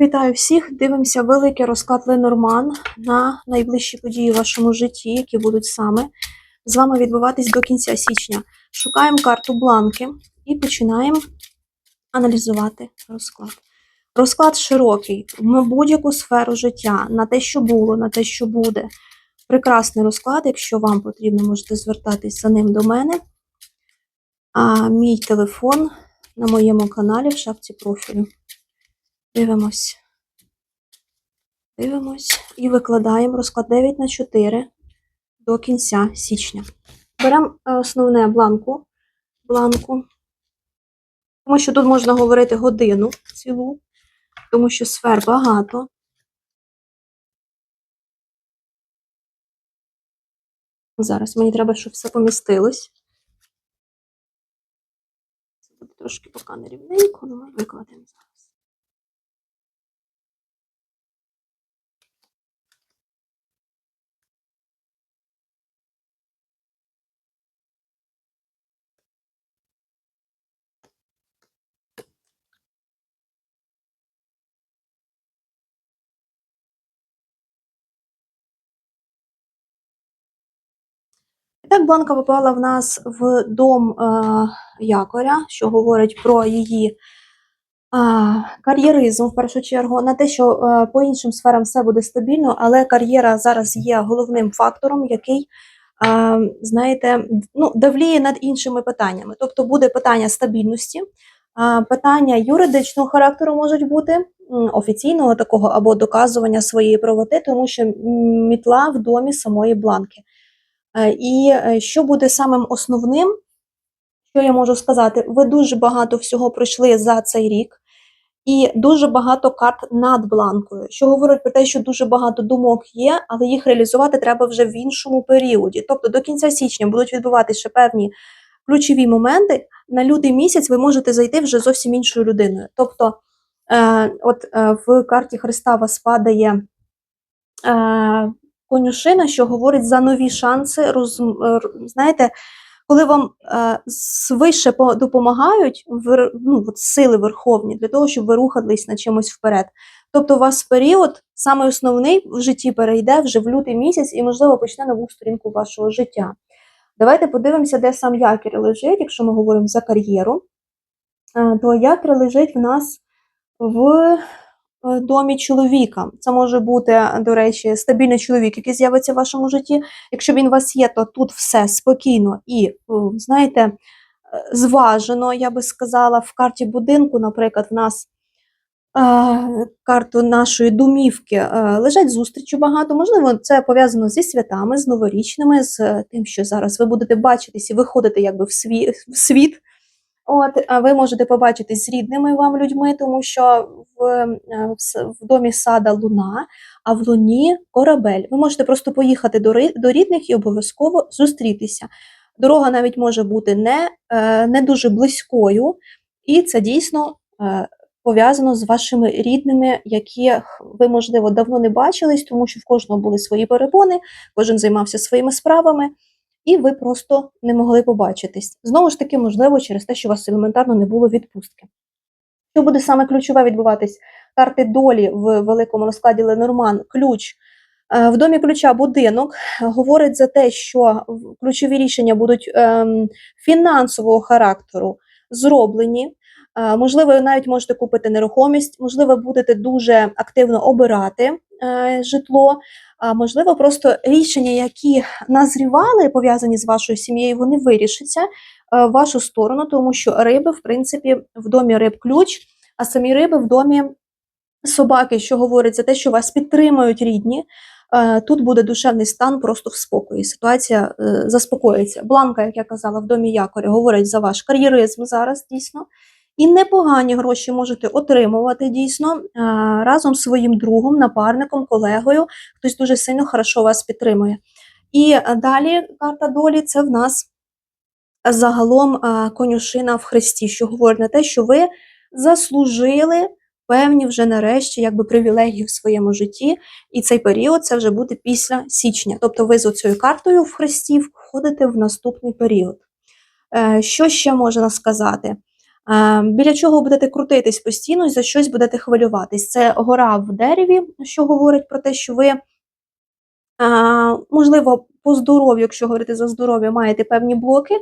Вітаю всіх! Дивимося великий розклад Ленорман на найближчі події в вашому житті, які будуть саме з вами відбуватись до кінця січня. Шукаємо карту бланки і починаємо аналізувати розклад. Розклад широкий в будь-яку сферу життя, на те, що було, на те, що буде. Прекрасний розклад. Якщо вам потрібно, можете звертатись за ним до мене. А мій телефон на моєму каналі в шапці профілю. Дивимось. Дивимось і викладаємо розклад 9 на 4 до кінця січня. Беремо е, основне бланку, бланку, тому що тут можна говорити годину цілу, тому що сфер багато. Зараз мені треба, щоб все помістилось. Це буде трошки поки нерівненько, але ми викладемо зараз. І так, Бланка попала в нас в дом е, якоря, що говорить про її е, кар'єризм в першу чергу, на те, що е, по іншим сферам все буде стабільно, але кар'єра зараз є головним фактором, який, е, знаєте, ну, давліє над іншими питаннями. Тобто буде питання стабільності, питання юридичного характеру можуть бути. Офіційного такого або доказування своєї правоти, тому що мітла в домі самої бланки. Е, І е, що буде самим основним, що я можу сказати, ви дуже багато всього пройшли за цей рік, і дуже багато карт над бланкою, що говорить про те, що дуже багато думок є, але їх реалізувати треба вже в іншому періоді. Тобто до кінця січня будуть відбуватися певні ключові моменти. На лютий місяць ви можете зайти вже зовсім іншою людиною. Тобто, е, от е, в карті Христа вас падає. Е, конюшина, що говорить за нові шанси. Роз, знаєте, коли вам е, свише допомагають вер, ну, от сили верховні для того, щоб ви рухались на чимось вперед. Тобто, у вас період, саме основний в житті перейде вже в лютий місяць і, можливо, почне нову сторінку вашого життя. Давайте подивимося, де сам якір лежить, якщо ми говоримо за кар'єру. Е, То якір лежить в нас в е, домі чоловіка. Це може бути, до речі, стабільний чоловік, який з'явиться в вашому житті. Якщо він у вас є, то тут все спокійно і, знаєте, е, зважено, я би сказала, в карті будинку, наприклад, в нас. е, Карту нашої домівки е, лежать зустрічі багато. Можливо, це пов'язано зі святами, з новорічними, з е, тим, що зараз ви будете бачитись і виходити якби в світ. От, а ви можете побачитись з рідними вам людьми, тому що в, е, в, домі сада луна, а в луні корабель. Ви можете просто поїхати до, до рідних і обов'язково зустрітися. Дорога навіть може бути не, е, не дуже близькою, і це дійсно е, пов'язано з вашими рідними, яких ви, можливо, давно не бачились, тому що в кожного були свої перепони, кожен займався своїми справами і ви просто не могли побачитись. Знову ж таки, можливо, через те, що у вас елементарно не було відпустки. Що буде саме ключове відбуватись? Карти долі в великому розкладі Ленорман, ключ. Е, В домі ключа будинок говорить за те, що ключові рішення будуть ем, фінансового характеру зроблені. Е, Можливо, ви навіть можете купити нерухомість, можливо, будете дуже активно обирати е, житло. Можливо, просто рішення, які назрівали, пов'язані з вашою сім'єю, вони вирішаться е, в вашу сторону, тому що риби, в принципі, в домі риб ключ, а самі риби в домі собаки, що говорить за те, що вас підтримують рідні. Е, Тут буде душевний стан просто в спокої. Ситуація е, заспокоїться. Бланка, як я казала, в домі якоря говорить за ваш кар'єризм зараз дійсно. І непогані гроші можете отримувати дійсно разом з своїм другом, напарником, колегою. Хтось дуже сильно хорошо вас підтримує. І далі карта долі це в нас загалом конюшина в Христі, що говорить на те, що ви заслужили певні вже нарешті якби привілегії в своєму житті, і цей період це вже буде після січня. Тобто ви з оцією картою в Христі входите в наступний період. Е, Що ще можна сказати? Біля чого будете крутитись постійно, за щось будете хвилюватись. Це гора в дереві, що говорить про те, що ви, можливо, по здоров'ю, якщо говорити за здоров'я, маєте певні блоки.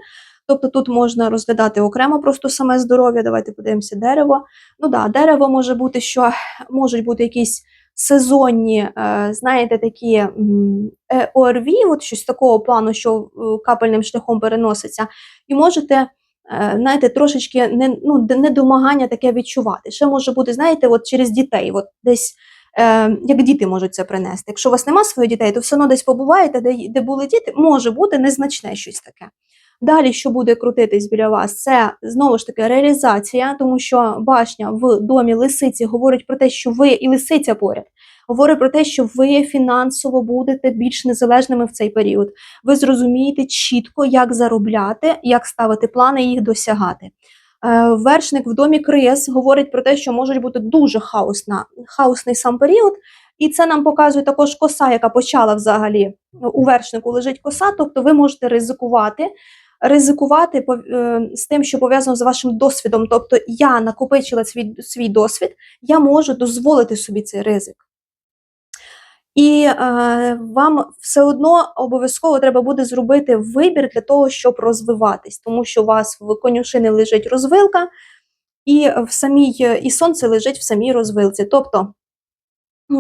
Тобто тут можна розглядати окремо просто саме здоров'я. Давайте подивимося дерево. Ну да, дерево може бути, що можуть бути якісь сезонні, е, знаєте, такі е, ОРВІ, от щось такого плану, що е, капельним шляхом переноситься, і можете. Е, Знаєте, трошечки не, ну, недомагання таке відчувати. Ще може бути, знаєте, от через дітей, от десь е, як діти можуть це принести. Якщо у вас нема своїх дітей, то все одно десь побуваєте, де, де були діти, може бути незначне щось таке. Далі, що буде крутитись біля вас, це знову ж таки реалізація, тому що башня в домі лисиці говорить про те, що ви і лисиця поряд. Говорить про те, що ви фінансово будете більш незалежними в цей період. Ви зрозумієте чітко, як заробляти, як ставити плани і їх досягати. Е, Вершник в домі крис говорить про те, що може бути дуже хаосна, хаосний сам період, і це нам показує також коса, яка почала взагалі у вершнику лежить коса, тобто ви можете ризикувати. Ризикувати е, з тим, що пов'язано з вашим досвідом. Тобто я накопичила свій, свій досвід, я можу дозволити собі цей ризик. І е, вам все одно обов'язково треба буде зробити вибір для того, щоб розвиватись, тому що у вас в конюшини лежить розвилка, і в самій і сонце лежить в самій розвилці. Тобто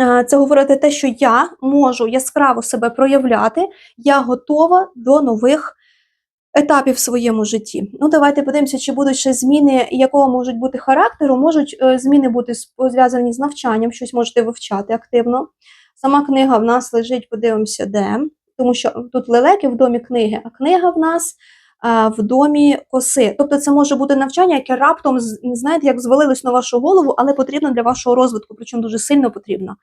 е, це говорити те, що я можу яскраво себе проявляти, я готова до нових етапів в своєму житті. Ну, давайте подивимося, чи будуть ще зміни, якого можуть бути характеру. Можуть е, зміни бути з- пов'язані з навчанням, щось можете вивчати активно. Сама книга в нас лежить, подивимося, де, тому що тут лелеки в домі книги, а книга в нас а, в домі коси. Тобто це може бути навчання, яке раптом, знаєте, як звалилось на вашу голову, але потрібно для вашого розвитку, причому дуже сильно потрібно.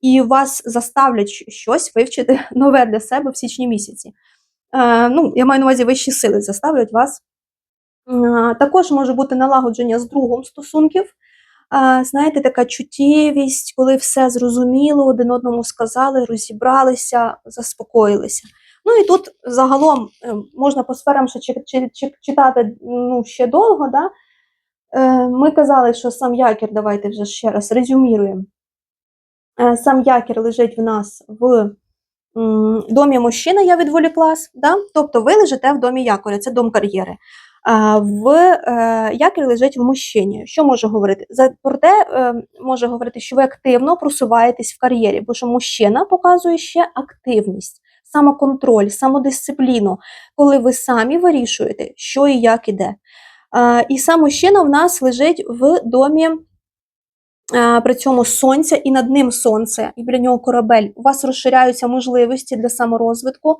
І вас заставлять щось вивчити нове для себе в січні місяці. Е, ну, я маю на увазі вищі сили заставлять вас. Е, Також може бути налагодження з другом стосунків. Знаєте, така чуттєвість, коли все зрозуміло, один одному сказали, розібралися, заспокоїлися. Ну і тут загалом е, можна по сферам ще чи- чи- чи- читати ну, ще довго. Да? Е, Ми казали, що сам якір, давайте вже ще раз резюміруємо. Е, Сам якір лежить в нас в домі мужчини, я відволіклась, да? тобто ви лежите в домі якоря, це дом кар'єри. В е, якір лежить в мужчині. Що може говорити? За проте е, може говорити, що ви активно просуваєтесь в кар'єрі, бо що мужчина показує ще активність, самоконтроль, самодисципліну, коли ви самі вирішуєте, що і як іде. І сам мужчина в нас лежить в домі при цьому сонця, і над ним сонце, і біля нього корабель. У вас розширяються можливості для саморозвитку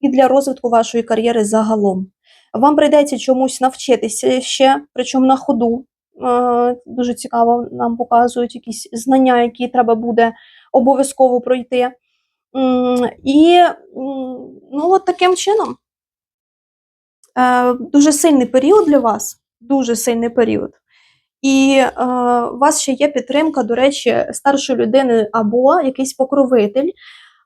і для розвитку вашої кар'єри загалом. Вам прийдеться чомусь навчитися ще, причому на ходу. Дуже цікаво, нам показують якісь знання, які треба буде обов'язково пройти. І ну, от таким чином. Е, Дуже сильний період для вас, дуже сильний період. І е, у вас ще є підтримка, до речі, старшої людини або якийсь покровитель,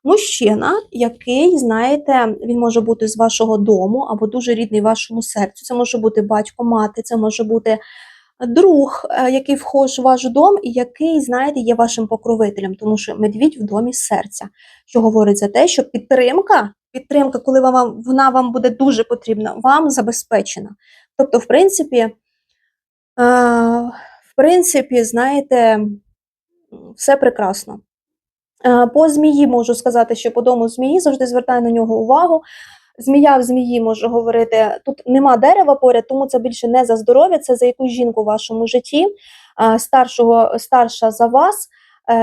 мужчина, який, знаєте, він може бути з вашого дому або дуже рідний вашому серцю. Це може бути батько, мати, це може бути друг, е, який вхож в ваш дом, і який, знаєте, є вашим покровителем, тому що медвідь в домі серця, що говорить за те, що підтримка, підтримка, коли вам вона вам буде дуже потрібна, вам забезпечена. Тобто, в принципі, е, в принципі, знаєте, все прекрасно. Е, По змії можу сказати, що по дому змії завжди звертаю на нього увагу. Змія в змії може говорити, тут нема дерева поряд, тому це більше не за здоров'я, це за якусь жінку в вашому житті, е, старшого, старша за вас, е,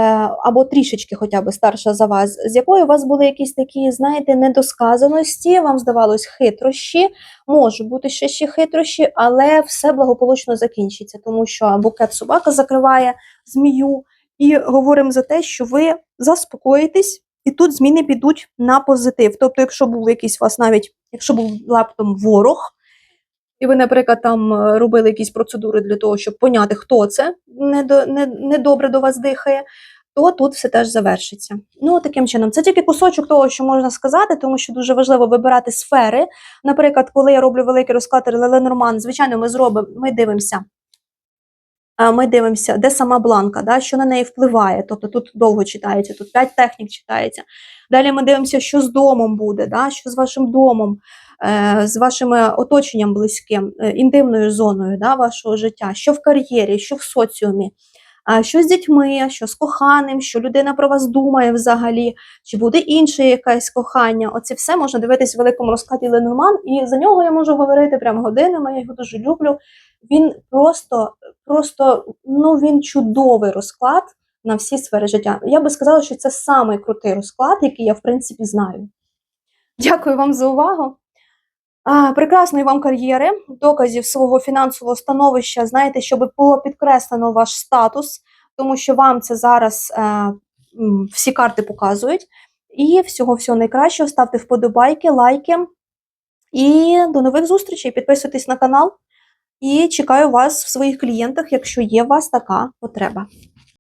або трішечки хоча б старша за вас, з якою у вас були якісь такі, знаєте, недосказаності, вам здавалось хитрощі, можуть бути ще ще хитрощі, але все благополучно закінчиться, тому що букет собака закриває змію, і говоримо за те, що ви заспокоїтесь, і тут зміни підуть на позитив. Тобто, якщо був якийсь у вас навіть, якщо був лаптом ворог, і ви, наприклад, там е, робили якісь процедури для того, щоб поняти, хто це недобре до вас дихає, то тут все теж завершиться. Ну, таким чином, це тільки кусочок того, що можна сказати, тому що дуже важливо вибирати сфери. Наприклад, коли я роблю великий розклад Ленорман, звичайно, ми зробимо, ми дивимося ми дивимося, де сама бланка, да, що на неї впливає. Тобто тут довго читається, тут 5 технік читається. Далі ми дивимося, що з домом буде, да, що з вашим домом, е, з вашим оточенням близьким, е, інтимною зоною да, вашого життя, що в кар'єрі, що в соціумі, що з дітьми, що з коханим, що людина про вас думає взагалі, чи буде інше якесь кохання. Оце все можна дивитись в великому розкладі Ленорман, і за нього я можу говорити прямо годинами, я його дуже люблю. Він просто, просто ну він чудовий розклад на всі сфери життя. Я би сказала, що це самий крутий розклад, який я в принципі знаю. Дякую вам за увагу. А, прекрасної вам кар'єри, доказів свого фінансового становища. Знаєте, щоб було підкреслено ваш статус, тому що вам це зараз е, всі карти показують. І всього всього найкращого. Ставте вподобайки, лайки. І до нових зустрічей. Підписуйтесь на канал. І чекаю вас в своїх клієнтах, якщо є у вас така потреба.